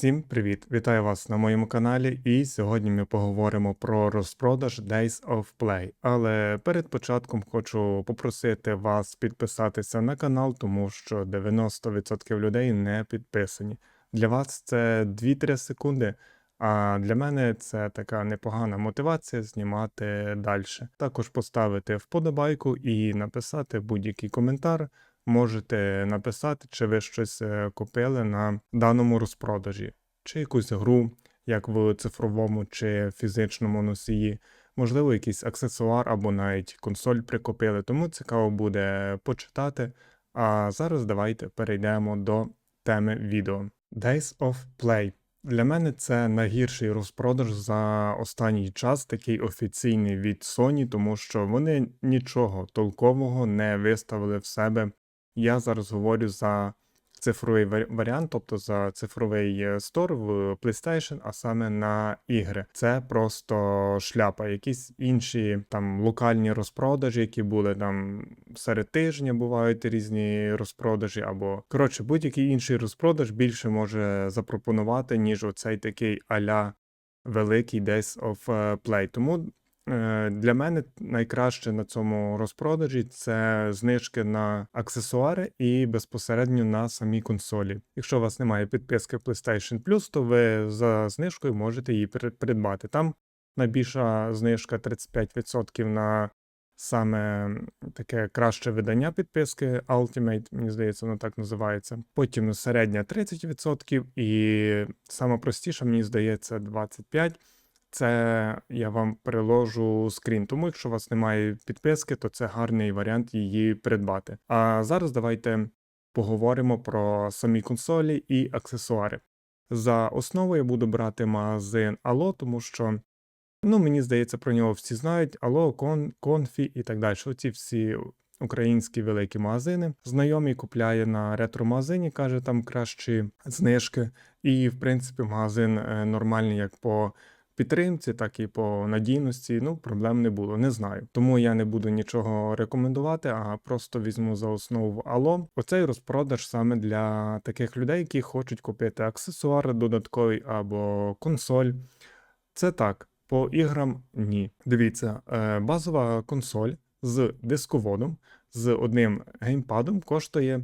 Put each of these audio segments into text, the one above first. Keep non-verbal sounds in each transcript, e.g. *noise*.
Всім привіт! Вітаю вас на моєму каналі. І сьогодні ми поговоримо про розпродаж Days of Play. Але перед початком хочу попросити вас підписатися на канал, тому що 90% людей не підписані. Для вас це 2-3 секунди. А для мене це така непогана мотивація знімати далі. Також поставити вподобайку і написати будь-який коментар. Можете написати, чи ви щось е, купили на даному розпродажі, чи якусь гру, як в цифровому чи фізичному носії, можливо, якийсь аксесуар або навіть консоль прикупили. Тому цікаво буде почитати. А зараз давайте перейдемо до теми відео. Days of Play. Для мене це найгірший розпродаж за останній час, такий офіційний від Sony, тому що вони нічого толкового не виставили в себе. Я зараз говорю за цифровий варі- варіант, тобто за цифровий е, стор в PlayStation, а саме на ігри. Це просто шляпа. Якісь інші там локальні розпродажі, які були там серед тижня, бувають різні розпродажі, або коротше, будь-який інший розпродаж більше може запропонувати, ніж оцей такий аля великий Days of е, Play. Тому Для мене найкраще на цьому розпродажі це знижки на аксесуари і безпосередньо на самі консолі. Якщо у вас немає підписки PlayStation Plus, то ви за знижкою можете її придбати. Там найбільша знижка 35% на саме таке краще видання підписки Ultimate, мені здається, воно так називається. Потім середня 30% і саме простіша, мені здається, 25%. Це я вам приложу скрін. Тому, якщо у вас немає підписки, то це гарний варіант її придбати. А зараз давайте поговоримо про самі консолі і аксесуари. За основу я буду брати магазин Allo, тому що, ну, мені здається, про нього всі знають. Allo, Кон, Конфі і так далі. Оці всі українські великі магазини. Знайомий купляє на ретро-магазині, каже, там кращі знижки. І, в принципі, магазин е, нормальний як по підтримці, так і по надійності. Ну, проблем не було, не знаю. Тому я не буду нічого рекомендувати, а просто візьму за основу Allo. Оцей розпродаж саме для таких людей, які хочуть купити аксесуари додатковий або консоль. Це так. По іграм ні. Дивіться, е, базова консоль з дисководом, з одним геймпадом коштує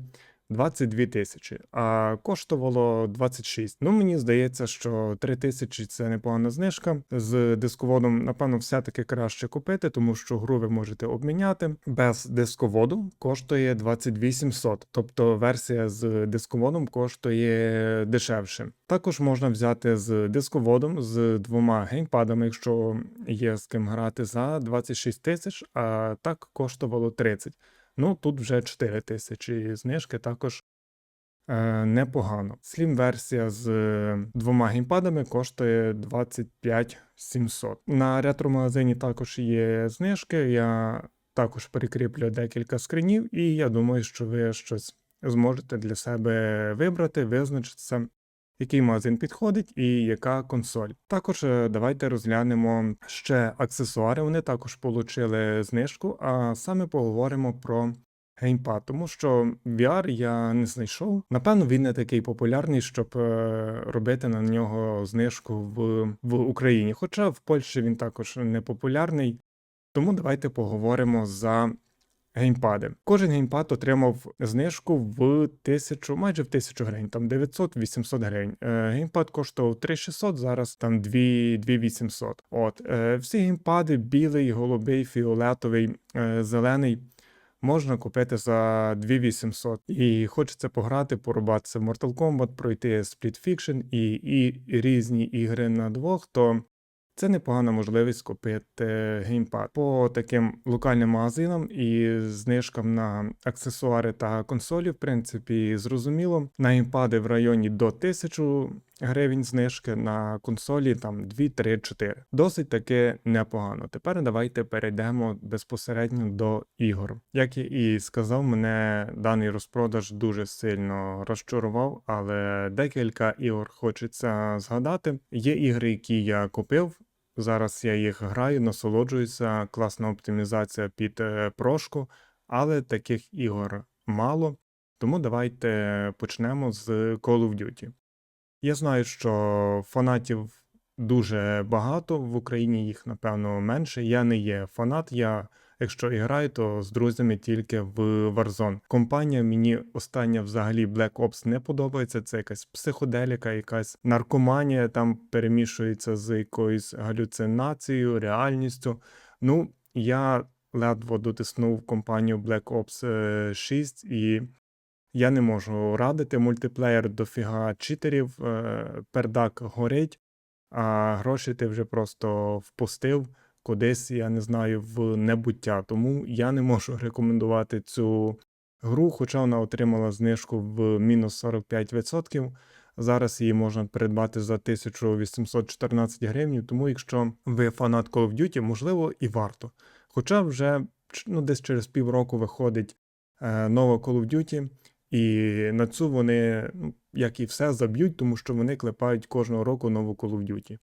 22 тисячі, а коштувало 26. Ну, мені здається, що 3 тисячі це непогана знижка. З дисководом, напевно, все-таки краще купити, тому що гру ви можете обміняти. Без дисководу коштує 2800, тобто версія з дисководом коштує дешевше. Також можна взяти з дисководом з двома геймпадами, якщо є з ким грати за 26 тисяч, а так коштувало 30. Ну, тут вже 4 тисячі знижки також е, непогано. Slim-версія з е, двома геймпадами коштує 25 700. На ретро-магазині також є знижки. Я також прикріплю декілька скринів, і я думаю, що ви щось зможете для себе вибрати, визначитися. Який магазин підходить і яка консоль. Також е, давайте розглянемо ще аксесуари. Вони також отримали знижку, а саме поговоримо про геймпад, тому що VR я не знайшов. Напевно, він не такий популярний, щоб е, робити на нього знижку в, в Україні. Хоча в Польщі він також не популярний. Тому давайте поговоримо за геймпади. Кожен геймпад отримав знижку в тисячу, майже в тисячу гривень, там 900-800 гривень. Е, геймпад коштував 3600, зараз там 2800. От е, всі геймпади білий, голубий, фіолетовий, е, зелений. Можна купити за 2800. І хочеться пограти, порубатися в Mortal Kombat, пройти Split Fiction і, і різні ігри на двох, то це непогана можливість купити геймпад. По таким локальним магазинам і знижкам на аксесуари та консолі, в принципі, зрозуміло. На геймпади в районі до 1000 гривень знижки, на консолі там 2, 3, 4. Досить таки непогано. Тепер давайте перейдемо безпосередньо до ігор. Як я і сказав, мене даний розпродаж дуже сильно розчарував, але декілька ігор хочеться згадати. Є ігри, які я купив. Зараз я їх граю, насолоджуюся, класна оптимізація під е, прошку, але таких ігор мало. Тому давайте почнемо з Call of Duty. Я знаю, що фанатів дуже багато, в Україні їх, напевно, менше. Я не є фанат. Я, якщо і граю, то з друзями тільки в Warzone. Компанія мені остання взагалі Black Ops не подобається. Це якась психоделіка, якась наркоманія там перемішується з якоюсь галюцинацією, реальністю. Ну, я ледве дотиснув компанію Black Ops е, 6 і я не можу радити мультиплеєр дофіга читерів, е, пердак горить, а гроші ти вже просто впустив кудись, я не знаю, в небуття. Тому я не можу *laughs* рекомендувати цю гру, хоча вона отримала знижку в мінус 45%. Зараз її можна придбати за 1814 гривень, тому якщо ви фанат Call of Duty, можливо, і варто. Хоча вже ну, десь через півроку виходить е, нова Call of Duty, і на цю вони, ну, як і все, заб'ють, тому що вони клепають кожного року нову Call of Duty.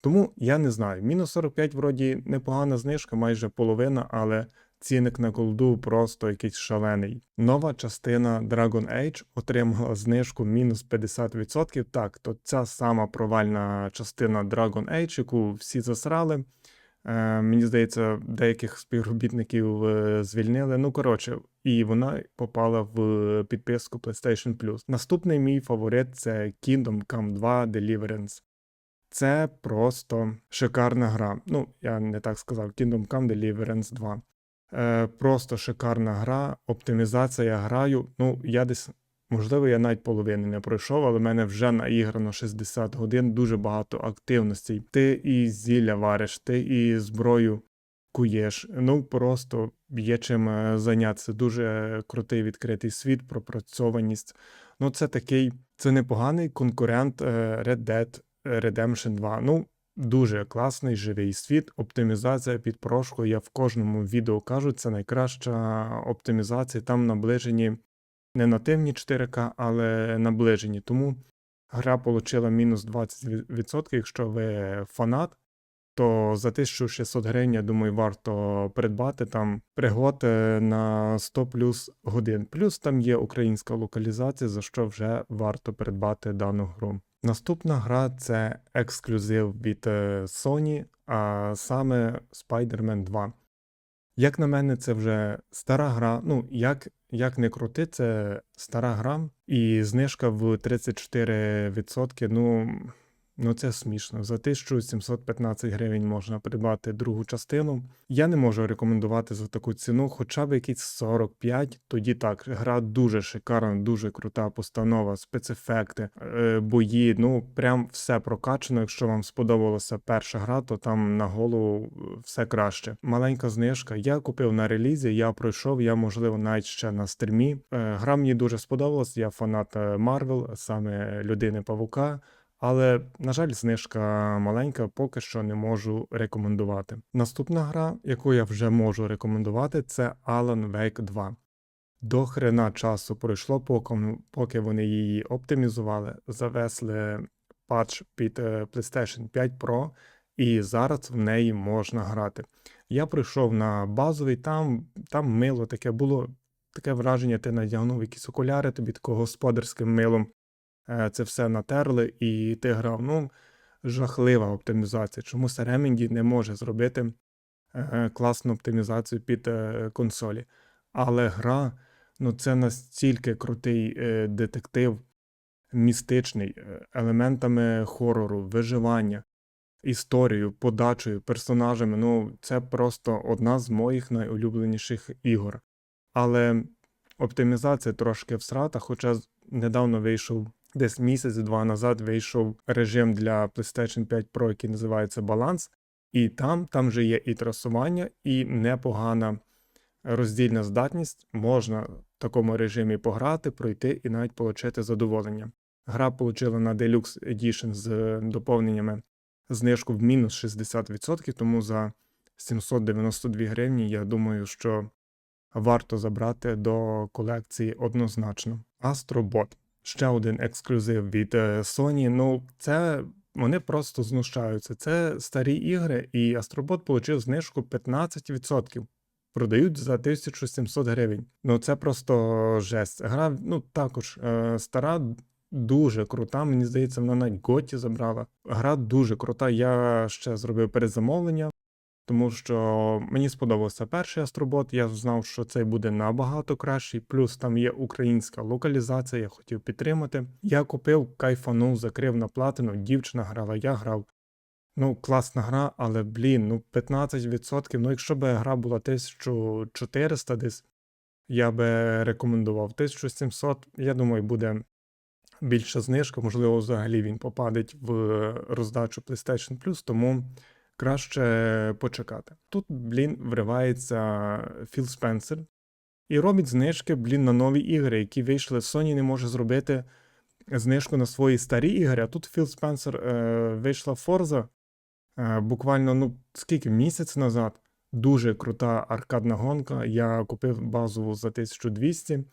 Тому я не знаю. Мінус 45 вроді непогана знижка, майже половина, але цінник на колду просто якийсь шалений. Нова частина Dragon Age отримала знижку мінус 50%. Так, то ця сама провальна частина Dragon Age, яку всі засрали. Е, мені здається, деяких співробітників е, звільнили. Ну, коротше, і вона попала в підписку PlayStation Plus. Наступний мій фаворит це Kingdom Come 2 Deliverance. Це просто шикарна гра. Ну, я не так сказав, Kingdom Come Deliverance 2. Е, просто шикарна гра, оптимізація граю. Ну, я десь, можливо, я навіть половини не пройшов, але в мене вже наіграно 60 годин, дуже багато активностей. Ти і зілля вариш, ти і зброю куєш. Ну, просто є чим е, зайнятися. Дуже крутий відкритий світ, пропрацьованість. Ну, це такий, це непоганий конкурент е, Red Dead Redemption 2. Ну, дуже класний живий світ. Оптимізація під прошку. Я в кожному відео кажу, це найкраща оптимізація. Там наближені не нативні 4К, але наближені. Тому гра отримала мінус 20%. Якщо ви фанат, то за 1600 гривень, я думаю, варто придбати там пригод е, на 100 плюс годин. Плюс там є українська локалізація, за що вже варто придбати дану гру. Наступна гра це ексклюзив від е, Sony, а саме Spider-Man 2. Як на мене, це вже стара гра. Ну, як, як не крути, це стара гра, і знижка в 34%. Ну, ну це смішно. За 1715 гривень можна придбати другу частину. Я не можу рекомендувати за таку ціну, хоча б якісь 45. Тоді так, гра дуже шикарна, дуже крута постанова, спецефекти, е, бої. Ну, прям все прокачано. Якщо вам сподобалася перша гра, то там на голову е, все краще. Маленька знижка. Я купив на релізі, я пройшов, я, можливо, навіть ще на стрімі. Е, Гра мені дуже сподобалась. Я фанат Марвел, саме людини Павука. Але, на жаль, знижка маленька, поки що не можу рекомендувати. Наступна гра, яку я вже можу рекомендувати, це Alan Wake 2. До хрена часу пройшло, поки, вони її оптимізували, завесли патч під е, PlayStation 5 Pro, і зараз в неї можна грати. Я прийшов на базовий, там, там мило таке було. Таке враження, ти надягнув якісь окуляри, тобі такого господарським милом це все натерли, і ти грав. Ну, жахлива оптимізація. Чомусь Remedy не може зробити е, класну оптимізацію під е, консолі. Але гра, ну це настільки крутий е, детектив, містичний, е, елементами хорору, виживання, історією, подачею, персонажами. Ну, це просто одна з моїх найулюбленіших ігор. Але оптимізація трошки всрата, хоча недавно вийшов. Десь місяць-два назад вийшов режим для PlayStation 5 Pro, який називається Баланс, і там, там же є і трасування, і непогана роздільна здатність. Можна в такому режимі пограти, пройти і навіть отримати задоволення. Гра отримала на Deluxe Edition з доповненнями знижку в мінус 60%, тому за 792 гривні я думаю, що варто забрати до колекції однозначно. Astrobot. Ще один ексклюзив від е, Sony. Ну, це вони просто знущаються. Це старі ігри, і Astrobot отримав знижку 15%. Продають за 1700 гривень. Ну це просто жесть. Гра ну також е, стара, дуже крута. Мені здається, вона навіть Готі забрала. Гра дуже крута. Я ще зробив передзамовлення, тому що мені сподобався перший Астробот. Я знав, що цей буде набагато кращий. Плюс там є українська локалізація, я хотів підтримати. Я купив, кайфанув, закрив на платину. Дівчина грала, я грав. Ну, класна гра, але блін, ну 15%. Ну, якщо б гра була 1400 десь, я би рекомендував 1700. Я думаю, буде більша знижка. Можливо, взагалі він попадеть в роздачу PlayStation Plus, тому краще почекати. Тут, блін, вривається Філ Спенсер і робить знижки, блін, на нові ігри, які вийшли. Sony не може зробити знижку на свої старі ігри. А тут Філ Спенсер е, вийшла Forza е, буквально ну скільки місяць назад. Дуже крута аркадна гонка. Я купив базову за 1200.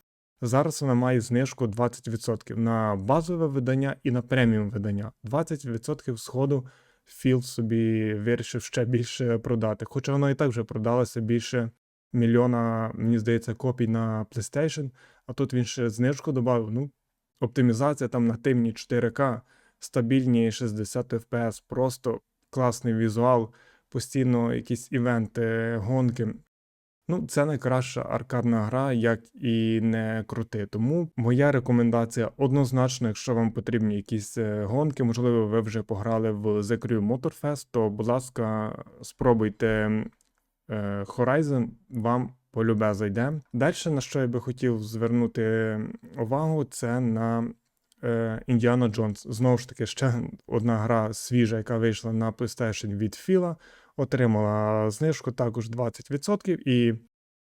Зараз вона має знижку 20% на базове видання і на преміум видання. 20% сходу Філ собі вирішив ще більше продати. Хоча вона і так вже продалася більше мільйона, мені здається, копій на PlayStation, а тут він ще знижку додав. Ну, оптимізація там на тимні 4К, стабільні 60 FPS, просто класний візуал, постійно якісь івенти, гонки. Ну, це найкраща аркадна гра, як і не крути. Тому моя рекомендація однозначно, якщо вам потрібні якісь е, гонки, можливо, ви вже пограли в The Crew Motorfest, то, будь ласка, спробуйте е, Horizon, вам полюбе зайде. Далі, на що я би хотів звернути увагу, це на е, Індіана Джонс. Знову ж таки, ще одна гра свіжа, яка вийшла на PlayStation від Філа отримала знижку також 20%, і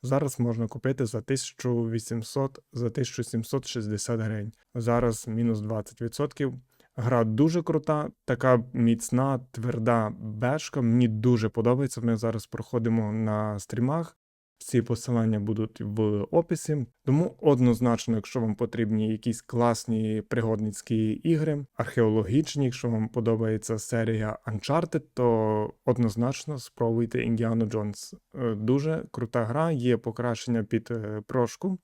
зараз можна купити за 1800 за 1760 гривень. Зараз мінус 20%. Гра дуже крута, така міцна, тверда бешка. Мені дуже подобається. Ми зараз проходимо на стрімах. Всі посилання будуть в описі. Тому однозначно, якщо вам потрібні якісь класні пригодницькі ігри, археологічні, якщо вам подобається серія Uncharted, то однозначно спробуйте Indiana Jones. Е, Дуже крута гра, є покращення під е, прошку,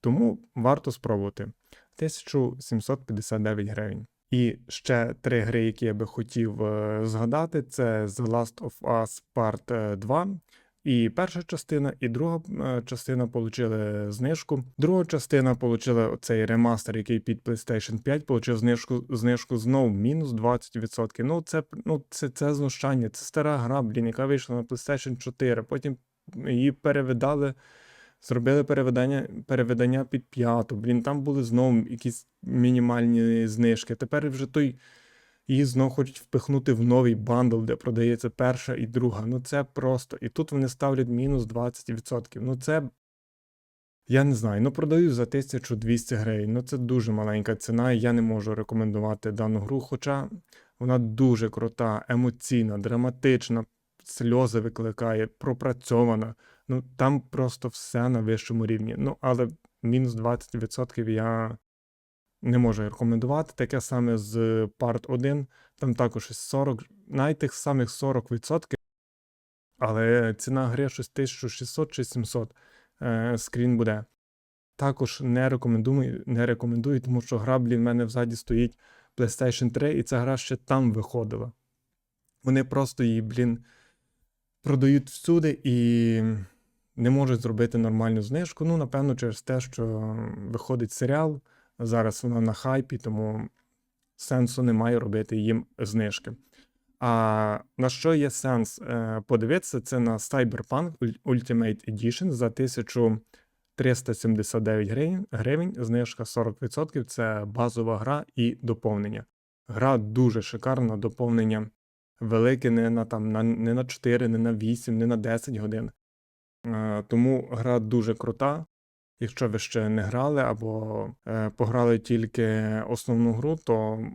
тому варто спробувати. 1759 гривень. І ще три гри, які я би хотів е, згадати, це The Last of Us Part 2. І перша частина, і друга е, частина отримали знижку. Друга частина отримала цей ремастер, який під PlayStation 5 отримав знижку знижку знову мінус 20%. Ну, це ну, це, це знущання, це стара гра, блін, яка вийшла на PlayStation 4. Потім її перевидали, зробили переведення переведення під п'яту. Блін, там були знову якісь мінімальні знижки. Тепер вже той. Її знов хочуть впихнути в новий бандл, де продається перша і друга. Ну це просто. І тут вони ставлять мінус 20%. Ну це. Я не знаю, ну продаю за 1200 гривень. Ну це дуже маленька ціна, і я не можу рекомендувати дану гру, хоча вона дуже крута, емоційна, драматична, сльози викликає, пропрацьована. Ну там просто все на вищому рівні. Ну, але мінус 20% я не можу рекомендувати. Таке саме з Part 1, там також 40, навіть тих самих 40%, але ціна гри щось 1600 чи 700 е, скрін буде. Також не рекомендую, не рекомендую, тому що гра, блін, в мене взаді стоїть PlayStation 3, і ця гра ще там виходила. Вони просто її, блін, продають всюди і не можуть зробити нормальну знижку. Ну, напевно, через те, що виходить серіал. Зараз вона на хайпі, тому сенсу немає робити їм знижки. А на що є сенс е, подивитися, це на Cyberpunk Ultimate Edition за 1379 гривень, знижка 40%. Це базова гра і доповнення. Гра дуже шикарна, доповнення велике не на там на, не на 4, не на 8, не на 10 годин. Е, тому гра дуже крута. Якщо ви ще не грали або е, пограли тільки основну гру, то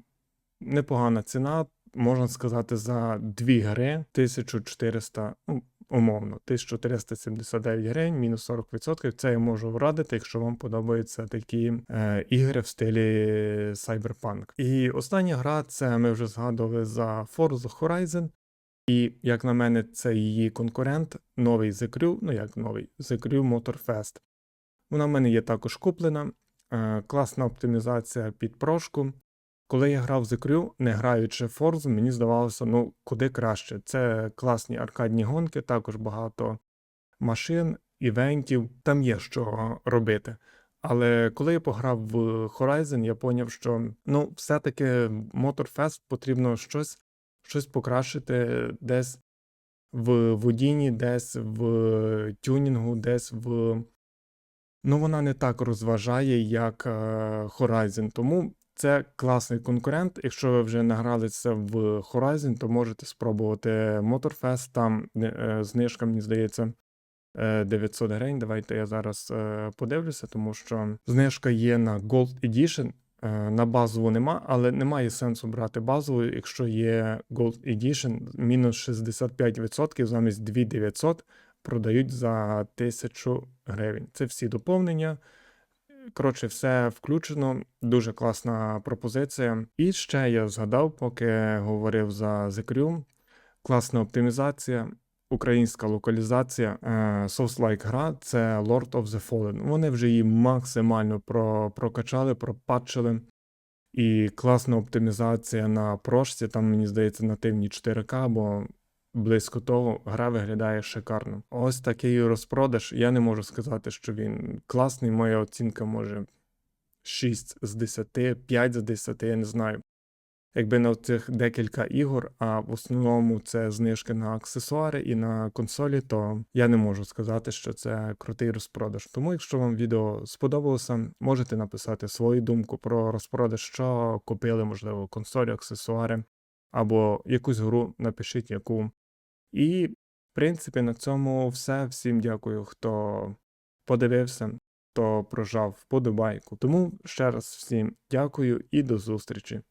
непогана ціна, можна сказати, за дві гри 1400, ну, умовно, 1379 гривень, мінус 40%. Це я можу врадити, якщо вам подобаються такі е, ігри в стилі Cyberpunk. І остання гра це ми вже згадували за Forza Horizon. І, як на мене, це її конкурент, новий The Crew, ну як новий The Crew Motorfest. Вона в мене є також куплена. Е, класна оптимізація під прошку. Коли я грав The Crew, не граючи Forza, мені здавалося, ну, куди краще. Це класні аркадні гонки, також багато машин, івентів, там є що робити. Але коли я пограв в Horizon, я поняв, що ну, все-таки Motorfest потрібно щось, щось покращити десь в водінні, десь в тюнінгу, десь в. Ну, вона не так розважає, як е, Horizon. Тому це класний конкурент. Якщо ви вже награлися в Horizon, то можете спробувати Motorfest. Там е, знижка, мені здається, е, 900 гривень. Давайте я зараз е, подивлюся, тому що знижка є на Gold Edition. Е, На базову нема, але немає сенсу брати базову, якщо є Gold Edition, мінус 65% замість 2900 продають за 1000 гривень. Це всі доповнення. Коротше, все включено. Дуже класна пропозиція. І ще я згадав, поки говорив за The Crew. Класна оптимізація, українська локалізація, е, Souls-like гра це Lord of the Fallen. Вони вже її максимально про, прокачали, пропатчили. І класна оптимізація на прошці, там, мені здається, нативні 4К, або близько того, гра виглядає шикарно. Ось такий розпродаж. Я не можу сказати, що він класний. Моя оцінка може 6 з 10, 5 з 10, я не знаю. Якби на цих декілька ігор, а в основному це знижки на аксесуари і на консолі, то я не можу сказати, що це крутий розпродаж. Тому, якщо вам відео сподобалося, можете написати свою думку про розпродаж, що купили, можливо, консолі, аксесуари або якусь гру, напишіть яку. І, в принципі, на цьому все. Всім дякую, хто подивився, хто прожав вподобайку. Тому ще раз всім дякую і до зустрічі.